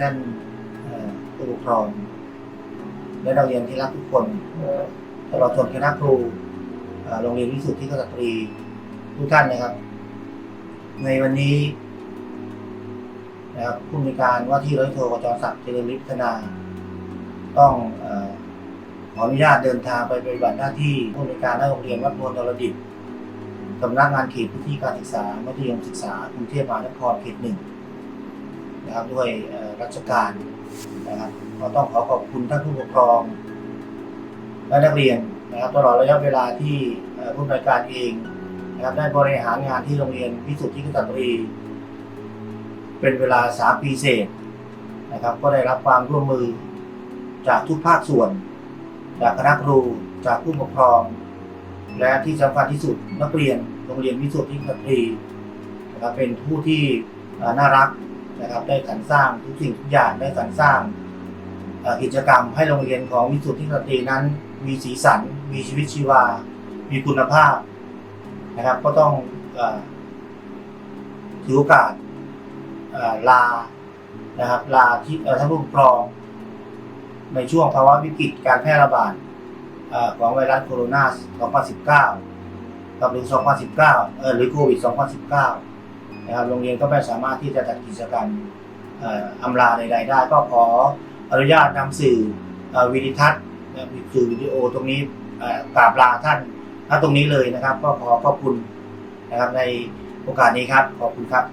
ท่านเอ่อผู้ปกครองและนักเรียนที่รักทุกคนตลอดจนคณะครูโรงเรียนวิสุทธิกษัตรีทุกท่านนะครับ ในวันนี้นะครับผู้มีการว่าที่ร้อยโทกจรศักดิ์เจริญฤทธนา ต้องอขออนุญาตเดินทางไปปฏิบัติหน้าที่ผู้ในวยการหน้าโรงเรียนวัดโพนดลดิตสำนักงานเขตพื้นที่การศึกษามัธยมศึกษากรุงเทพมหานครเขตหนึ่ง นะครับด้วยราชการนะครับก็ต้องขอขอบคุณท่านผู้ปกครอง และนักเรียนนะครับตลอดระยะเวลาที่เอ่อผู้ในวยการเองนะครับได้บริหารงานที่โรงเรียนวิสุทธิกษัตรี เป็นเวลาสามปีเศษนะครับ ก็ได้รับความร่วมมือจากทุกภาคส่วน จากคณะครูจากผู้ปกครอง และที่สำคัญที่สุดนักเรียนโรงเรียนวิสุทธิสตรีนะครับเป็นผู้ที่น่ารัก นะครับ ได้สรรสร้างทุกสิ่งทุกอย่างได้สรรสร้างกิจกรรมให้โรงเรียนของวิสุทธิสตรีนั้น มีสีสัน มีชีวิตชีวา มีคุณภาพนะครับ ก็ต้องอถือโอกาสลานะครับลาที่ท่านผู้ปกครอง ในช่วงภาวะวิกฤตการแพร่ระบาดของไวรัสโคโรนา 2019 กับหรือ 2019 เอ่อหรือโควิด 2019 นะครับโรงเรียนก็ไม่สามารถที่จะจัดกิจกรรมออำลาใดๆได้ ก็ขออนุญาตนำสื่ออวิดีทัศน์นะครับสื่อวิดีโอตรงนี้กราบลาท่านณตรงนี้เลยนะครับ ก็ขอขอบคุณนะครับในโอกาสนี้ครับขอบคุณครับ